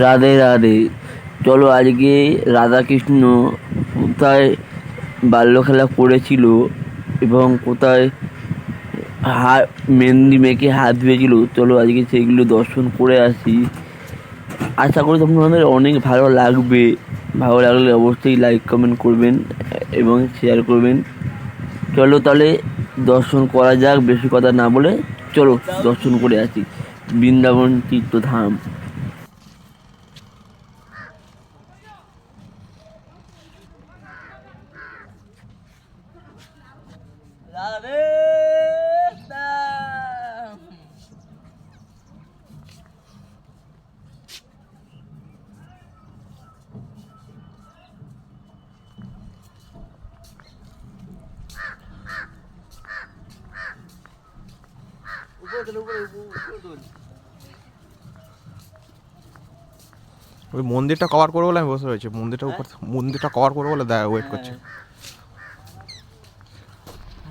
রাধে রাধে। চলো আজকে রাধাকৃষ্ণ কোথায় বাল্যখেলা করেছিল এবং কোথায় হাত মেহেন্দি মেয়েকে হাত ধুয়েছিল, চলো আজকে সেগুলো দর্শন করে আসি। আশা করি তোমাদের অনেক ভালো লাগবে। ভালো লাগলে অবশ্যই লাইক কমেন্ট করবেন এবং শেয়ার করবেন। চলো তাহলে দর্শন করা যাক, বেশি কথা না বলে। চলো দর্শন করে আসি। বৃন্দাবন তীর্থধাম। ওই মন্দিরটা কভার করব বলে আমি বসে রয়েছি। মন্দিরটা উপর মন্দিরটা কভার করব বলে ওয়েট করছে।